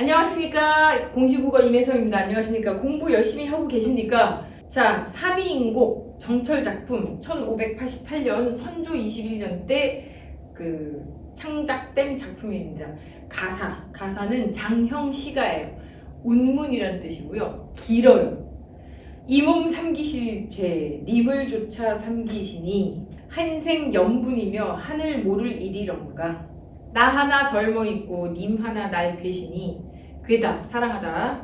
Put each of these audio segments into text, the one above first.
안녕하십니까 공시국어 임혜성입니다. 안녕하십니까 공부 열심히 하고 계십니까? 자 3위인곡 정철 작품 1588년 선조 21년 때그 창작된 작품입니다. 가사 가사는 장형 시가예요. 운문이란 뜻이고요. 길어요. 이 몸 삼기실제 님을 조차 삼기시니 한생 연분이며 하늘 모를 일이런가 나 하나 젊어 있고 님 하나 날 괴시니 괴다 사랑하다.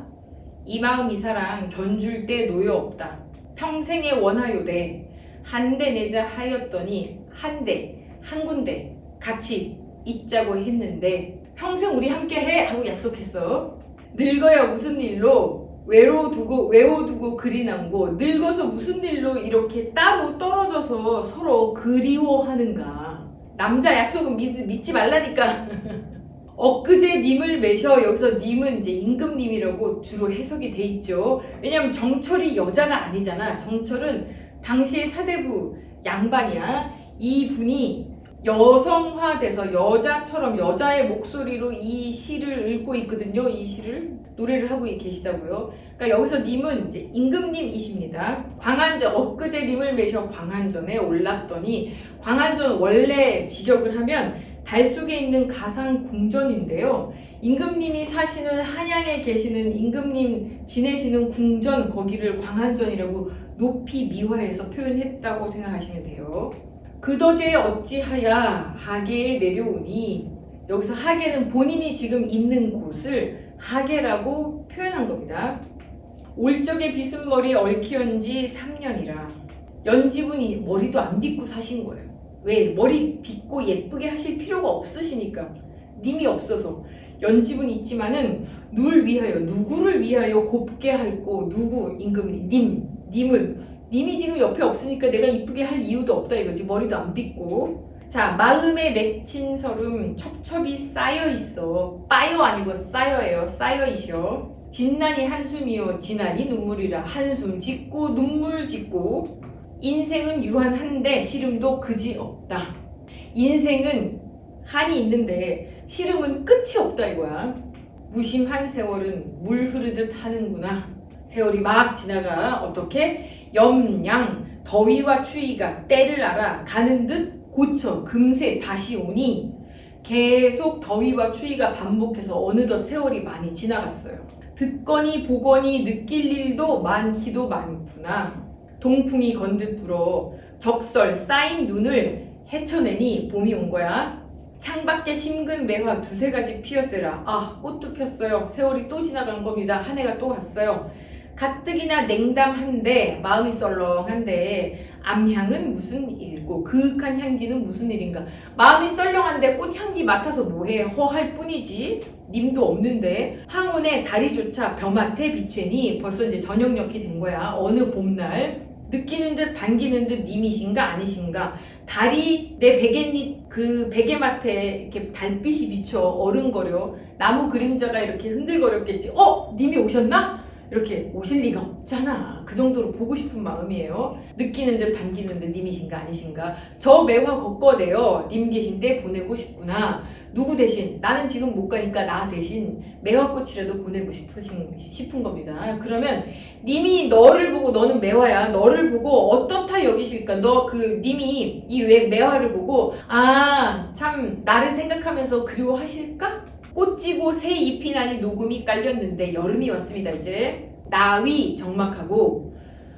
이 마음 이 사랑 견줄 때 노여 없다. 평생에 원하요대. 한대 내자 하였더니 한 대 한 군데 같이 있자고 했는데 평생 우리 함께 해! 하고 약속했어. 늙어야 무슨 일로? 외로 두고 외워 두고 그리 남고 늙어서 무슨 일로 이렇게 따로 떨어져서 서로 그리워하는가? 남자 약속은 믿, 믿지 말라니까 엊그제 님을 매셔 여기서 님은 이제 임금님이라고 주로 해석이 돼 있죠 왜냐면 정철이 여자가 아니잖아 정철은 당시의 사대부 양반이야 이 분이 여성화돼서 여자처럼 여자의 목소리로 이 시를 읽고 있거든요. 이 시를 노래를 하고 계시다고요. 그러니까 여기서 님은 이제 임금님이십니다. 광안전 엊그제 님을 매셔 광안전에 올랐더니 광안전 원래 직역을 하면 달 속에 있는 가상 궁전인데요. 임금님이 사시는 한양에 계시는 임금님 지내시는 궁전 거기를 광안전이라고 높이 미화해서 표현했다고 생각하시면 돼요. 그더제 어찌하야 하계에 내려오니 여기서 하계는 본인이 지금 있는 곳을 하계라고 표현한 겁니다. 올적의 빗은 머리 얽히언 지 3년이라 연지분이 머리도 안 빗고 사신 거예요. 왜? 머리 빗고 예쁘게 하실 필요가 없으시니까. 님이 없어서. 연집은 있지만은 누를 위하여 누구를 위하여 곱게 할고 누구 임금님 님 님은. 님이 지금 옆에 없으니까 내가 이쁘게 할 이유도 없다 이거지. 머리도 안 빗고. 자 마음에 맺힌 설음 첩첩이 쌓여 있어. 빠여 아니고 쌓여예요. 쌓여 있어. 진난이 한숨이요. 진난이 눈물이라. 한숨 짓고 눈물 짓고 인생은 유한한데 시름도 그지 없다 인생은 한이 있는데 시름은 끝이 없다 이거야 무심한 세월은 물 흐르듯 하는구나 세월이 막 지나가 어떻게 염양 더위와 추위가 때를 알아 가는 듯 고쳐 금세 다시 오니 계속 더위와 추위가 반복해서 어느덧 세월이 많이 지나갔어요. 듣거니 보거니 느낄 일도 많기도 많구나. 동풍이 건듯 불어 적설 쌓인 눈을 헤쳐내니 봄이 온 거야. 창밖에 심근 매화 두세 가지 피었으라. 아, 꽃도 폈어요. 세월이 또 지나간 겁니다. 한 해가 또 갔어요. 가뜩이나 냉담한데 마음이 썰렁한데 암향은 무슨 일이고 그윽한 향기는 무슨 일인가 마음이 썰렁한데 꽃향기 맡아서 뭐해 허할 뿐이지 님도 없는데 황혼에 다리조차 벼맡에 비추니 벌써 이제 저녁녘이 된 거야 어느 봄날 느끼는 듯 반기는 듯 님이신가 아니신가. 달이 내 베갯잎 그 베개맡에 이렇게 달빛이 비쳐 어른거려. 나무 그림자가 이렇게 흔들거렸겠지. 어? 님이 오셨나 이렇게 오실 리가 없잖아. 그 정도로 보고 싶은 마음이에요. 느끼는 듯 반기는 듯 님이신가 아니신가. 저 매화 걷거대요. 님 계신 때 보내고 싶구나. 누구 대신 나는 지금 못 가니까 나 대신 매화꽃이라도 보내고 싶으신 싶은 겁니다. 그러면 님이 너를 보고 너는 매화야. 너를 보고 어떻다 여기실까? 너 그 님이 이 왜 매화를 보고 아 참 나를 생각하면서 그리워하실까? 꽃지고 새 잎이 나니 녹음이 깔렸는데 여름이 왔습니다 이제. 나위 정막하고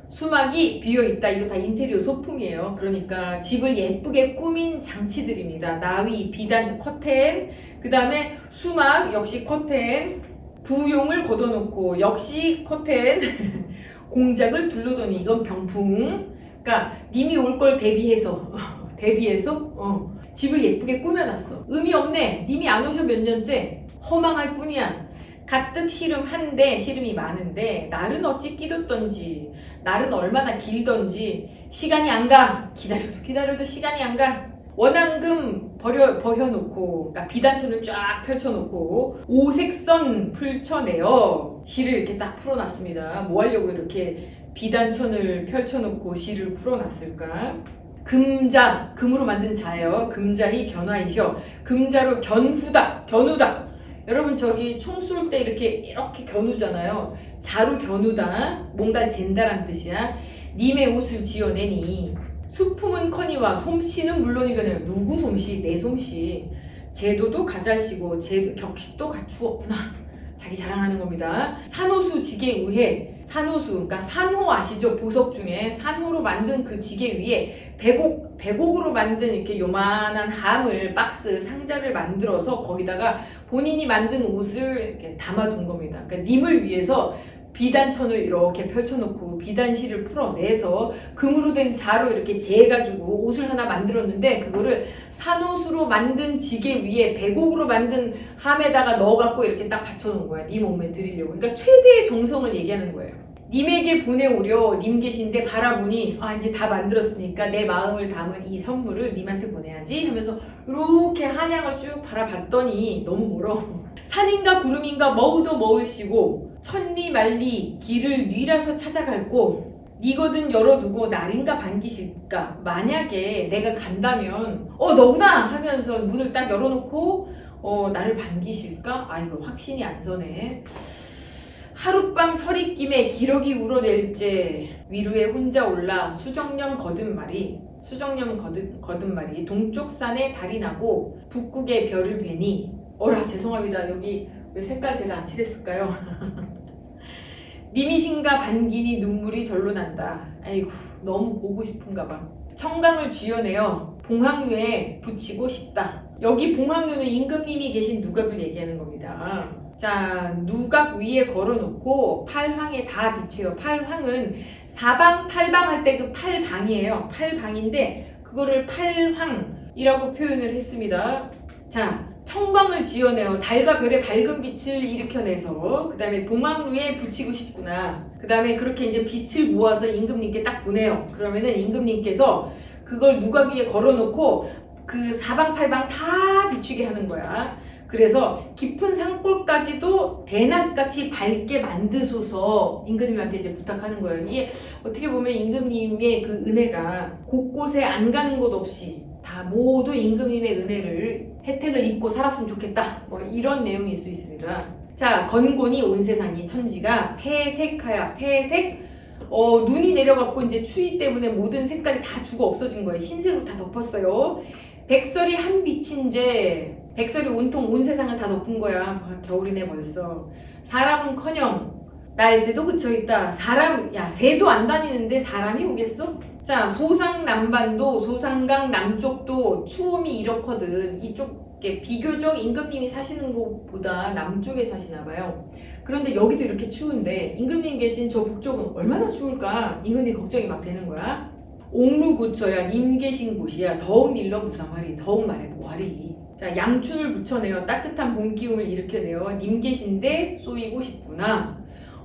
수막이 비어있다. 이거 다 인테리어 소품이에요. 그러니까 집을 예쁘게 꾸민 장치들입니다. 나위 비단 커튼. 그 다음에 수막 역시 커튼. 부용을 걷어놓고 역시 커튼. 공작을 둘러더니 이건 병풍. 그러니까 님이 올 걸 대비해서 대비해서? 어. 집을 예쁘게 꾸며놨어. 의미 없네. 님이 안 오셔 몇 년째. 허망할 뿐이야. 가뜩 시름한데 시름이 많은데 날은 어찌 끼뒀던지 날은 얼마나 길던지 시간이 안 가. 기다려도 기다려도 시간이 안 가. 원앙금 버려, 버혀놓고 그러니까 비단천을 쫙 펼쳐놓고 오색선 풀쳐내어 시를 이렇게 딱 풀어놨습니다. 뭐 하려고 이렇게 비단천을 펼쳐놓고 시를 풀어놨을까? 금자, 금으로 만든 자예요. 금자히 견화이셔. 금자로 견후다, 견우다. 여러분 저기 총 쏠 때 이렇게 이렇게 겨누잖아요. 자루 겨누다 뭔가 잰다란 뜻이야. 님의 옷을 지어내니 수품은 커니와 솜씨는 물론이거든요. 누구 솜씨? 내 솜씨. 제도도 가잘시고 제도 격식도 갖추었구나. 자기 자랑하는 겁니다. 산호수 지게 위에 산호수 그러니까 산호 아시죠? 보석 중에 산호로 만든 그 지게 위에 백옥 백옥으로 만든 이렇게 요만한 함을 박스 상자를 만들어서 거기다가 본인이 만든 옷을 이렇게 담아둔 겁니다. 그러니까 님을 위해서 비단천을 이렇게 펼쳐놓고 비단실을 풀어내서 금으로 된 자로 이렇게 재가지고 옷을 하나 만들었는데 그거를 산옷으로 만든 지게 위에 백옥으로 만든 함에다가 넣어갖고 이렇게 딱 받쳐놓은 거야. 네 몸에 드리려고. 그러니까 최대의 정성을 얘기하는 거예요. 님에게 보내오려 님 계신데 바라보니 아 이제 다 만들었으니까 내 마음을 담은 이 선물을 님한테 보내야지 하면서 이렇게 한양을 쭉 바라봤더니 너무 멀어 산인가 구름인가 머우도 머우시고 천리 말리 길을 뉘라서 찾아갈고 니거든 열어두고 날인가 반기실까? 만약에 내가 간다면 어 너구나! 하면서 문을 딱 열어놓고 어 나를 반기실까? 아 이거 확신이 안 서네. 하룻밤 서리김에 기러기 울어낼제 위루에 혼자 올라 수정령 거듭 말이 수정령 거듭, 거듭 말이 동쪽 산에 달이 나고 북극에 별을 뵈니. 어라 죄송합니다. 여기 왜 색깔 제가 안 칠했을까요? 님이신가 반기니 눈물이 절로 난다. 아이고 너무 보고 싶은가 봐. 청강을 쥐어내어 봉황루에 붙이고 싶다. 여기 봉황루는 임금님이 계신 누각을 얘기하는 겁니다. 자, 누각 위에 걸어놓고 팔황에 다 비쳐요. 팔황은 사방 팔방 할 때 그 팔방이에요. 팔방인데 그거를 팔황이라고 표현을 했습니다. 자, 청광을 지어내어 달과 별의 밝은 빛을 일으켜내서 그 다음에 봉황루에 붙이고 싶구나. 그 다음에 그렇게 이제 빛을 모아서 임금님께 딱 보내요. 그러면은 임금님께서 그걸 누각 위에 걸어놓고 그 사방팔방 다 비추게 하는 거야. 그래서 깊은 산골까지도 대낮같이 밝게 만드소서 임금님한테 이제 부탁하는 거예요. 이게 어떻게 보면 임금님의 그 은혜가 곳곳에 안 가는 곳 없이 다 모두 임금님의 은혜를 혜택을 입고 살았으면 좋겠다. 뭐 이런 내용일 수 있습니다. 자, 건곤이 온 세상이 천지가 폐색하야 폐색. 어, 눈이 내려갖고 이제 추위 때문에 모든 색깔이 다 죽어 없어진 거예요. 흰색으로 다 덮었어요. 백설이 한 빛인제 백설이 온통 온 세상을 다 덮은 거야. 와, 겨울이네 벌써. 사람은커녕 날새도 그쳐 있다. 사람 야 새도 안 다니는데 사람이 오겠어? 자 소상 남반도 소상강 남쪽도 추움이 이렇거든. 이쪽에 비교적 임금님이 사시는 곳보다 남쪽에 사시나 봐요. 그런데 여기도 이렇게 추운데 임금님 계신 저 북쪽은 얼마나 추울까? 임금님 걱정이 막 되는 거야. 옥루구처야 님 계신 곳이야 더욱 일러 무상하리 더욱 말해 뭐하리 자 양춘을 붙여내어 따뜻한 봄 기운을 일으켜내어 님 계신데 쏘이고 싶구나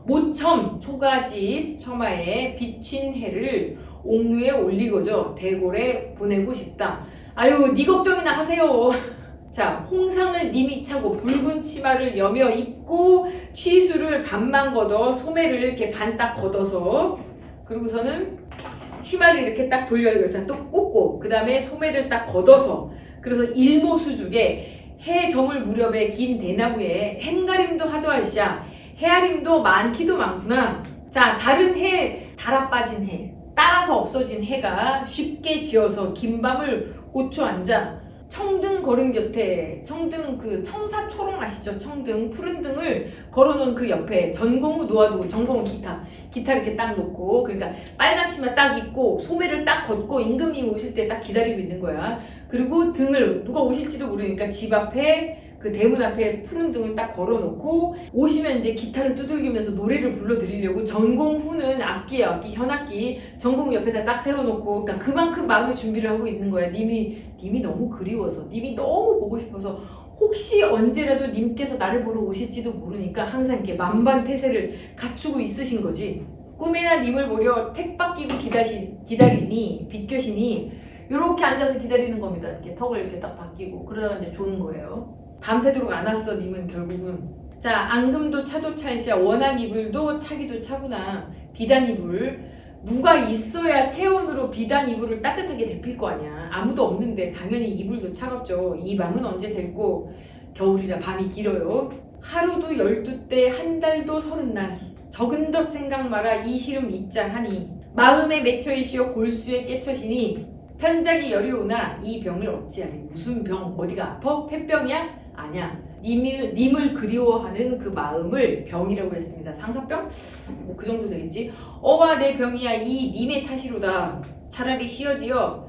모첨 초가집 처마에 비친 해를 옥루에 올리고죠. 대골에 보내고 싶다. 아유 네 걱정이나 하세요. 자 홍상을 님이 차고 붉은 치마를 여며 입고 취수를 반만 걷어 소매를 이렇게 반딱 걷어서 그리고서는 치마를 이렇게 딱 돌려 여기서 또 꽂고 그 다음에 소매를 딱 걷어서 그래서 일모수죽에 해정을 무렵에 긴 대나무에 햇가림도 하도하시야 해아림도 많기도 많구나 자 다른 해 달아 빠진 해 따라서 없어진 해가 쉽게 지어서 긴 밤을 꽂혀 앉아 청등 걸은 곁에 청등 그 청사 초롱 아시죠? 청등 푸른 등을 걸어놓은 그 옆에 전공우 놓아두고 전공우 기타 기타 이렇게 딱 놓고 그러니까 빨간 치마 딱 입고 소매를 딱 걷고 임금님 오실 때 딱 기다리고 있는 거야. 그리고 등을 누가 오실지도 모르니까 집 앞에 그 대문 앞에 푸른 등을 딱 걸어놓고 오시면 이제 기타를 두들기면서 노래를 불러드리려고 전공 후는 악기야 악기 현악기 전공 옆에다 딱 세워놓고 그러니까 그만큼 마음의 준비를 하고 있는 거야. 님이 님이 너무 그리워서 님이 너무 보고 싶어서 혹시 언제라도 님께서 나를 보러 오실지도 모르니까 항상 이렇게 만반태세를 갖추고 있으신 거지. 꿈에나 님을 보려 택 받기고 기다시, 기다리니 빛겨시니 이렇게 앉아서 기다리는 겁니다. 이렇게 턱을 이렇게 딱 받기고 그러다가 이제 좋은 거예요 밤새도록 안 왔어 님은 결국은. 자 앙금도 차도 차이시야. 원한 이불도 차기도 차구나. 비단 이불. 누가 있어야 체온으로 비단 이불을 따뜻하게 데필 거 아니야. 아무도 없는데 당연히 이불도 차갑죠. 이 밤은 언제 셀고? 겨울이라 밤이 길어요. 하루도 12때 한 달도 서른 날. 적은 것 생각 마라. 이 시름 이장 하니. 마음에 맺혀 있시오 골수에 깨쳐시니. 편작이 열이 오나 이 병을 어찌하리? 무슨 병? 어디가 아파? 폐병이야? 아냐 님을, 님을 그리워하는 그 마음을 병이라고 했습니다. 상사병? 뭐 그 정도 되겠지? 어와 내 병이야. 이 님의 탓이로다. 차라리 쉬어지어.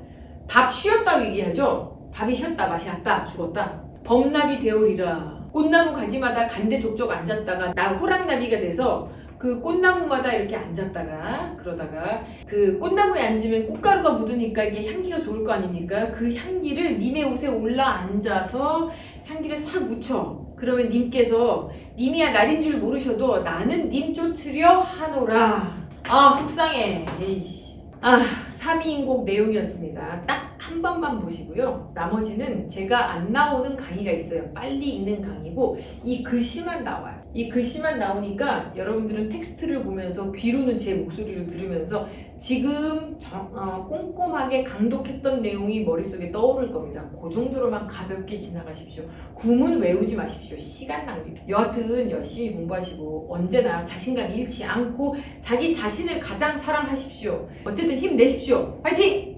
밥 쉬었다고 얘기하죠? 밥이 쉬었다 맛이 갔다 죽었다. 범나비 되오리라. 꽃나무 가지마다 간대 족족 앉았다가 나 호랑나비가 돼서 그 꽃나무마다 이렇게 앉았다가 그러다가 그 꽃나무에 앉으면 꽃가루가 묻으니까 이게 향기가 좋을 거 아닙니까? 그 향기를 님의 옷에 올라 앉아서 향기를 싹 묻혀. 그러면 님께서 님이야 날인 줄 모르셔도 나는 님 쫓으려 하노라. 아 속상해. 에이씨. 아 3위인곡 내용이었습니다. 딱 한 번만 보시고요. 나머지는 제가 안 나오는 강의가 있어요. 빨리 읽는 강의고 이 글씨만 나와요. 이 글씨만 나오니까 여러분들은 텍스트를 보면서 귀로는 제 목소리를 들으면서 지금 정- 어, 꼼꼼하게 강독했던 내용이 머릿속에 떠오를 겁니다. 그 정도로만 가볍게 지나가십시오. 구문 외우지 마십시오. 시간 낭비. 여하튼 열심히 공부하시고 언제나 자신감 잃지 않고 자기 자신을 가장 사랑하십시오. 어쨌든 힘내십시오. 파이팅!